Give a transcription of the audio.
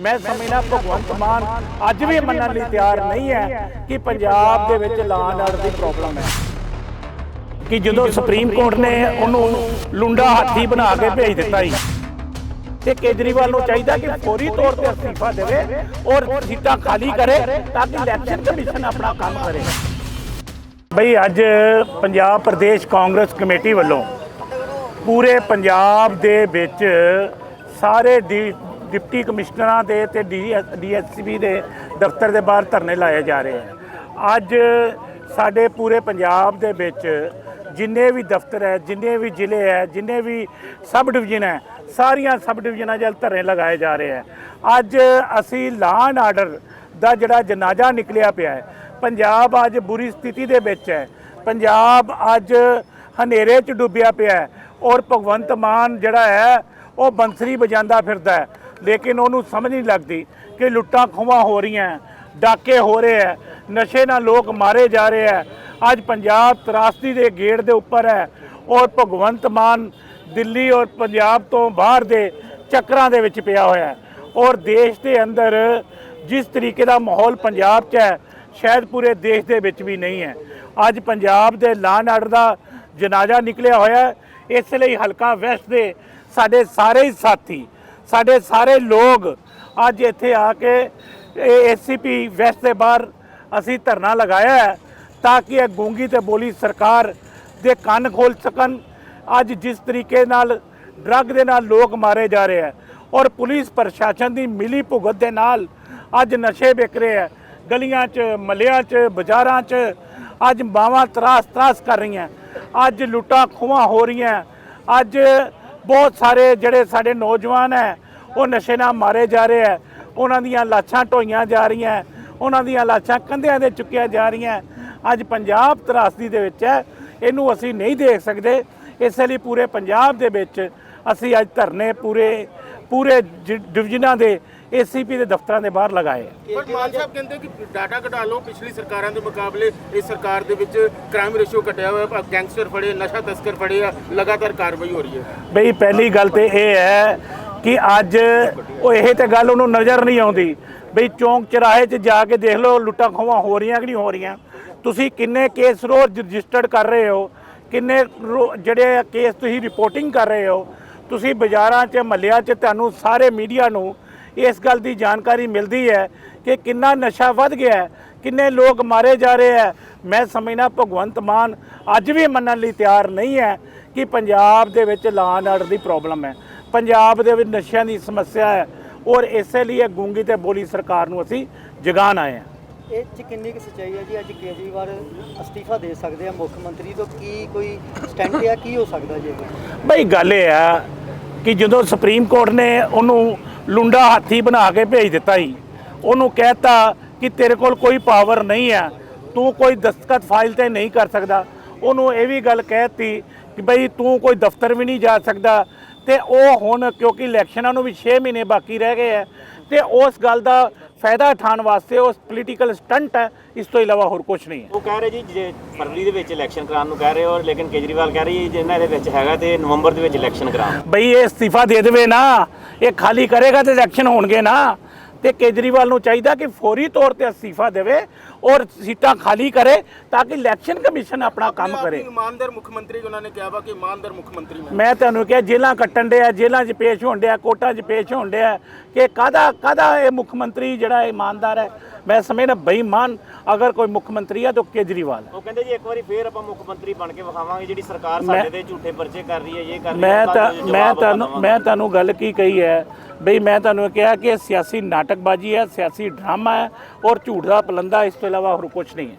ਮੈਂ ਸਮਝਣਾ ਭਗਵੰਤ ਮਾਨ ਅੱਜ ਵੀ ਮੰਨਣ ਲਈ ਤਿਆਰ ਨਹੀਂ ਹੈ ਕਿ ਪੰਜਾਬ ਦੇ ਵਿੱਚ ਲਾਂ ਆਰਡਰ ਦੀ ਪ੍ਰੋਬਲਮ ਹੈ। ਕਿ ਜਦੋਂ ਸੁਪਰੀਮ ਕੋਰਟ ਨੇ ਉਹਨੂੰ ਲੁੰਡਾ ਹਾਥੀ ਬਣਾ ਕੇ ਭੇਜ ਦਿੱਤਾ ਹੀ ਤੇ ਕੇਜਰੀਵਾਲ ਨੂੰ ਚਾਹੀਦਾ ਕਿ ਫੌਰੀ ਤੌਰ ਤੇ ਅਸਤੀਫਾ ਦੇਵੇ ਔਰ ਸੀਟਾਂ ਖਾਲੀ ਕਰੇ ਤਾਂ ਕਿ ਇਲੈਕਸ਼ਨ ਕਮਿਸ਼ਨ ਆਪਣਾ ਕੰਮ ਕਰੇ। ਬਈ ਅੱਜ ਪੰਜਾਬ ਪ੍ਰਦੇਸ਼ ਕਾਂਗਰਸ ਕਮੇਟੀ ਵੱਲੋਂ ਪੂਰੇ ਪੰਜਾਬ ਦੇ ਵਿੱਚ ਸਾਰੇ ਡੀ- ਡਿਪਟੀ ਕਮਿਸ਼ਨਰਾਂ ਦੇ ਤੇ ਡੀਐਸਪੀ ਦੇ ਦਫ਼ਤਰ ਦੇ ਬਾਹਰ ਧਰਨੇ ਲਾਏ ਜਾ ਰਹੇ ਹਨ। ਅੱਜ ਸਾਡੇ ਪੂਰੇ ਪੰਜਾਬ ਦੇ ਵਿੱਚ ਜਿੰਨੇ ਵੀ ਦਫ਼ਤਰ ਹੈ, ਜਿੰਨੇ ਵੀ ਜ਼ਿਲ੍ਹੇ ਹੈ, ਜਿੰਨੇ ਵੀ ਸਬ ਡਿਵੀਜ਼ਨ ਹੈ, ਸਾਰੀਆਂ ਸਬ ਡਿਵੀਜ਼ਨਾਂ 'ਚ ਧਰਨੇ ਲਗਾਏ ਜਾ ਰਹੇ ਹੈ। ਅੱਜ ਅਸੀਂ ਲਾਅ ਆਰਡਰ ਦਾ ਜਿਹੜਾ ਜਨਾਜ਼ਾ ਨਿਕਲਿਆ ਪਿਆ ਹੈ, ਪੰਜਾਬ ਅੱਜ ਬੁਰੀ ਸਥਿਤੀ ਦੇ ਵਿੱਚ ਹੈ। ਪੰਜਾਬ ਅੱਜ ਹਨੇਰੇ 'ਚ ਡੁੱਬਿਆ ਪਿਆ ਹੈ ਔਰ ਭਗਵੰਤ ਮਾਨ ਜਿਹੜਾ ਹੈ, ਉਹ ਬੰਸਰੀ ਵਜਾਉਂਦਾ ਫਿਰਦਾ ਹੈ। ਲੇਕਿਨ ਉਹਨੂੰ ਸਮਝ ਨਹੀਂ ਲੱਗਦੀ ਕਿ ਲੁੱਟਾਂ ਖੋਹਾਂ ਹੋ ਰਹੀਆਂ ਡਾਕੇ ਹੋ ਰਹੇ ਹੈ, ਨਸ਼ੇ ਨਾਲ ਲੋਕ ਮਾਰੇ ਜਾ ਰਹੇ ਹੈ। ਅੱਜ ਪੰਜਾਬ ਤਰਾਸਦੀ ਦੇ ਗੇੜ ਦੇ ਉੱਪਰ ਹੈ ਔਰ ਭਗਵੰਤ ਮਾਨ ਦਿੱਲੀ ਔਰ ਪੰਜਾਬ ਤੋਂ ਬਾਹਰ ਦੇ ਚੱਕਰਾਂ ਦੇ ਵਿੱਚ ਪਿਆ ਹੋਇਆ ਹੈ ਔਰ ਦੇਸ਼ ਦੇ ਅੰਦਰ ਜਿਸ ਤਰੀਕੇ ਦਾ ਮਾਹੌਲ ਪੰਜਾਬ 'ਚ ਹੈ, ਸ਼ਾਇਦ ਪੂਰੇ ਦੇਸ਼ ਦੇ ਵਿੱਚ ਵੀ ਨਹੀਂ ਹੈ। ਅੱਜ ਪੰਜਾਬ ਦੇ ਲਾਅ ਆਰਡਰ ਦਾ ਜਨਾਜ਼ਾ ਨਿਕਲਿਆ ਹੋਇਆ ਇਸ ਲਈ ਹਲਕਾ ਵੈਸਟ ਦੇ ਸਾਡੇ ਸਾਰੇ ਹੀ ਸਾਥੀ ਸਾਡੇ ਸਾਰੇ ਲੋਕ ਅੱਜ ਇੱਥੇ ਆ ਕੇ ਏਸੀਪੀ ਵੈਸਟ ਦੇ ਬਾਹਰ ਅਸੀਂ ਧਰਨਾ ਲਗਾਇਆ ਹੈ ਤਾਂ ਕਿ ਇਹ ਗੂੰਗੀ ਤੇ ਬੋਲੀ ਸਰਕਾਰ ਦੇ ਕੰਨ ਖੋਲ ਸਕਣ। ਅੱਜ ਜਿਸ ਤਰੀਕੇ ਨਾਲ ਡਰੱਗ ਦੇ ਨਾਲ ਲੋਕ ਮਾਰੇ ਜਾ ਰਹੇ ਹੈ ਔਰ ਪੁਲਿਸ ਪ੍ਰਸ਼ਾਸਨ ਦੀ ਮਿਲੀ ਭੁਗਤ ਦੇ ਨਾਲ ਅੱਜ ਨਸ਼ੇ ਵਿਕ ਰਹੇ ਹੈ। ਗਲੀਆਂ 'ਚ, ਮੱਲਿਆਂ 'ਚ, ਬਾਜ਼ਾਰਾਂ 'ਚ ਅੱਜ ਮਾਵਾਂ ਤਰਾਸ ਤਰਾਸ ਕਰ ਰਹੀਆਂ। ਅੱਜ ਲੁੱਟਾਂ ਖੋਹਾਂ ਹੋ ਰਹੀਆਂ। ਅੱਜ ਬਹੁਤ ਸਾਰੇ ਜਿਹੜੇ ਸਾਡੇ ਨੌਜਵਾਨ ਹੈ, ਉਹ ਨਸ਼ੇ ਨਾਲ ਮਾਰੇ ਜਾ ਰਹੇ ਹੈ। ਉਹਨਾਂ ਦੀਆਂ ਲਾਸ਼ਾਂ ਢੋਈਆਂ ਜਾ ਰਹੀਆਂ ਉਹਨਾਂ ਦੀਆਂ ਲਾਸ਼ਾਂ ਕੰਧਿਆਂ ਦੇ ਚੁੱਕੀਆਂ ਜਾ ਰਹੀਆਂ ਅੱਜ ਪੰਜਾਬ ਤਰਾਸਦੀ ਦੇ ਵਿੱਚ ਹੈ। ਇਹਨੂੰ ਅਸੀਂ ਨਹੀਂ ਦੇਖ ਸਕਦੇ। ਇਸ ਲਈ ਪੂਰੇ ਪੰਜਾਬ ਦੇ ਵਿੱਚ ਅਸੀਂ ਅੱਜ ਧਰਨੇ ਪੂਰੇ ਪੂਰੇ ਡਿਵੀਜ਼ਨਾਂ ਦੇ ਏਸੀਪੀ ਦੇ ਦਫ਼ਤਰਾਂ ਦੇ ਬਾਹਰ ਲਗਾਏ। ਪਰ ਮਾਨ ਸਾਹਿਬ ਕਹਿੰਦੇ ਕਿ ਡਾਟਾ ਕਢਾ ਲਓ ਪਿਛਲੀ ਸਰਕਾਰਾਂ ਦੇ ਮੁਕਾਬਲੇ ਇਸ ਸਰਕਾਰ ਦੇ ਵਿੱਚ ਕ੍ਰਾਈਮ ਰੇਸ਼ੀਓ ਘਟਿਆ ਹੋਇਆ ਹੈ ਗੈਂਗਸਟਰ ਫੜੇ ਨਸ਼ਾ ਤਸਕਰ ਫੜੇ ਆ ਲਗਾਤਾਰ ਕਾਰਵਾਈ ਹੋ ਰਹੀ ਹੈ। ਬਈ ਪਹਿਲੀ ਗੱਲ ਤੇ ਇਹ ਹੈ ਕਿ ਅੱਜ ਉਹ ਇਹ ਤੇ ਗੱਲ ਉਹਨੂੰ ਨਜ਼ਰ ਨਹੀਂ ਆਉਂਦੀ। ਬਈ ਚੌਂਕ ਚਰਾਹੇ 'ਚ ਜਾ ਕੇ ਦੇਖ ਲਓ ਲੁੱਟਾਂ ਖੋਹਾਂ ਹੋ ਰਹੀਆਂ ਕਿ ਨਹੀਂ ਹੋ ਰਹੀਆਂ? ਤੁਸੀਂ ਕਿੰਨੇ ਕੇਸ ਰੋਜ਼ ਰਜਿਸਟਰਡ ਕਰ ਰਹੇ ਹੋ? ਕਿੰਨੇ ਜਿਹੜੇ ਕੇਸ ਤੁਸੀਂ ਰਿਪੋਰਟਿੰਗ ਕਰ ਰਹੇ ਹੋ? ਤੁਸੀਂ ਬਾਜ਼ਾਰਾਂ 'ਚ ਮਹੱਲਿਆਂ 'ਚ ਤੁਹਾਨੂੰ ਸਾਰੇ ਮੀਡੀਆ ਨੂੰ ਇਸ ਗੱਲ ਦੀ ਜਾਣਕਾਰੀ ਮਿਲਦੀ ਹੈ ਕਿ ਕਿੰਨਾ ਨਸ਼ਾ ਵੱਧ ਗਿਆ ਹੈ ਕਿੰਨੇ ਲੋਕ ਮਾਰੇ ਜਾ ਰਹੇ ਹੈ। ਮੈਂ ਸਮਝਣਾ ਭਗਵੰਤ ਮਾਨ ਅੱਜ ਵੀ ਮੰਨਣ ਲਈ ਤਿਆਰ ਨਹੀਂ ਹੈ ਕਿ ਪੰਜਾਬ ਦੇ ਵਿੱਚ ਲਾਅ ਆਰਡਰ ਦੀ ਪ੍ਰੋਬਲਮ ਹੈ। ਪੰਜਾਬ ਦੇ ਵਿੱਚ ਨਸ਼ਿਆਂ ਦੀ ਸਮੱਸਿਆ ਹੈ ਔਰ ਇਸੇ ਲਈ ਇਹ ਗੂੰਗੀ ਤੇ ਬੋਲੀ ਸਰਕਾਰ ਨੂੰ ਅਸੀਂ ਜਗਾਉਣ ਆਏ ਹਾਂ। ਇਹ ਚ ਕਿੰਨੀ ਕੁ ਸੱਚਾਈ ਹੈ ਜੀ? ਅੱਜ ਕੇਜਰੀਵਾਲ ਅਸਤੀਫਾ ਦੇ ਸਕਦੇ ਆ ਮੁੱਖ ਮੰਤਰੀ ਤੋਂ ਕੀ ਕੋਈ ਸਟੈਂਡ ਆ ਕੀ ਹੋ ਸਕਦਾ ਜੀ? ਬਈ ਗੱਲ ਇਹ ਆ ਕਿ ਜਦੋਂ ਸੁਪਰੀਮ ਕੋਰਟ ਨੇ ਉਹਨੂੰ ਲੁੰਡਾ ਹਾਥੀ ਬਣਾ ਕੇ ਭੇਜ ਦਿੱਤਾ ਸੀ ਉਹਨੂੰ ਕਹਿਤਾ ਕਿ ਤੇਰੇ ਕੋਲ ਕੋਈ ਪਾਵਰ ਨਹੀਂ ਹੈ, ਤੂੰ ਕੋਈ ਦਸਤਖਤ ਫਾਈਲ ਤੇ ਨਹੀਂ ਕਰ ਸਕਦਾ। ਉਹਨੂੰ ਇਹ ਵੀ ਗੱਲ ਕਹਿਤੀ ਕਿ ਬਈ ਤੂੰ ਕੋਈ ਦਫ਼ਤਰ ਵੀ ਨਹੀਂ ਜਾ ਸਕਦਾ। ਤੇ ਉਹ ਹੁਣ ਕਿਉਂਕਿ ਇਲੈਕਸ਼ਨਾਂ ਨੂੰ ਵੀ 6 ਮਹੀਨੇ ਬਾਕੀ ਰਹਿ ਗਏ ਹੈ ਤੇ ਉਸ ਗੱਲ ਦਾ ਫਾਇਦਾ ਉਠਾਉਣ ਵਾਸਤੇ ਉਸ ਪੋਲੀਟੀਕਲ ਸਟੰਟ ਹੈ ਇਸ ਤੋਂ ਇਲਾਵਾ ਹੋਰ ਕੁਝ ਨਹੀਂ ਹੈ। ਉਹ ਕਹਿ ਰਹੇ ਜੀ ਜੇ ਫਰਵਰੀ ਦੇ ਵਿੱਚ ਇਲੈਕਸ਼ਨ ਕਰਾਉਣ ਨੂੰ ਕਹਿ ਰਹੇ ਹੋ ਲੇਕਿਨ ਕੇਜਰੀਵਾਲ ਕਹਿ ਰਹੀ ਜਿੰਨਾ ਇਹਦੇ ਵਿੱਚ ਹੈਗਾ ਤੇ ਨਵੰਬਰ ਦੇ ਵਿੱਚ ਇਲੈਕਸ਼ਨ ਕਰਾਉਣ। ਬਈ ਇਹ ਅਸਤੀਫਾ ਦੇ ਦੇਵੇ ਨਾ ਇਹ ਖਾਲੀ ਕਰੇਗਾ ਤੇ ਇਲੈਕਸ਼ਨ ਹੋਣਗੇ ਨਾ। ਤੇ ਕੇਜਰੀਵਾਲ ਨੂੰ ਚਾਹੀਦਾ ਕਿ ਫੌਰੀ ਤੌਰ ਤੇ ਅਸਤੀਫਾ ਦੇਵੇ ਔਰ ਸੀਟਾਂ ਖਾਲੀ ਕਰੇ ਤਾਂ ਕਿ ਇਲੈਕਸ਼ਨ ਕਮਿਸ਼ਨ ਆਪਣਾ ਕੰਮ ਕਰੇ। ਇਮਾਨਦਾਰ ਮੁੱਖ ਮੰਤਰੀ ਉਹਨਾਂ ਨੇ ਕਿਹਾ ਵਾ ਕਿ ਇਮਾਨਦਾਰ ਮੁੱਖ ਮੰਤਰੀ ਮੈਂ। ਮੈਂ ਤੁਹਾਨੂੰ ਕਿਹਾ ਜੇਲਾਂ ਕੱਟਣ ਡਿਆ ਜੇਲਾਂ 'ਚ ਪੇਸ਼ ਹੋਣ ਡਿਆ ਕੋਰਟਾਂ 'ਚ ਪੇਸ਼ ਹੋਣ ਡਿਆ ਕਿ ਕਾਦਾ ਕਾਦਾ ਇਹ ਮੁੱਖ ਮੰਤਰੀ ਜਿਹੜਾ ਇਮਾਨਦਾਰ ਹੈ? ਮੈਂ ਸਮਝਦਾ ਬੇਈਮਾਨ ਅਗਰ ਕੋਈ ਮੁੱਖ ਮੰਤਰੀ ਹੈ ਤਾਂ ਕੇਜਰੀਵਾਲ ਹੈ। ਉਹ ਕਹਿੰਦੇ ਜੀ ਇੱਕ ਵਾਰੀ ਫੇਰ ਆਪਾਂ ਮੁੱਖ ਮੰਤਰੀ ਬਣ ਕੇ ਵਿਖਾਵਾਂਗੇ ਜਿਹੜੀ ਸਰਕਾਰ ਮੈਂ- ਸਾਡੇ ਤੇ ਝੂਠੇ ਪਰਚੇ ਕਰ ਰਹੀ ਹੈ ਇਹ ਕਰ ਰਹੀ ਮੈਂ ਹੈ ਤਾਂ ਤਾਂ ਮੈਂ ਤੁਹਾਨੂੰ। ਮੈਂ ਤੁਹਾਨੂੰ ਗੱਲ ਕੀ ਕਹੀ ਹੈ ਬਈ ਮੈਂ ਤੁਹਾਨੂੰ ਕਿਹਾ ਕਿ ਸਿਆਸੀ ਨਾਟਕਬਾਜ਼ੀ ਹੈ, ਸਿਆਸੀ ਡਰਾਮਾ ਹੈ ਔਰ ਝੂਠ ਦਾ ਪਲੰਦਾ ਇਸ ਤੋਂ ਇਲਾਵਾ ਹੋਰ ਕੁਝ ਨਹੀਂ ਹੈ।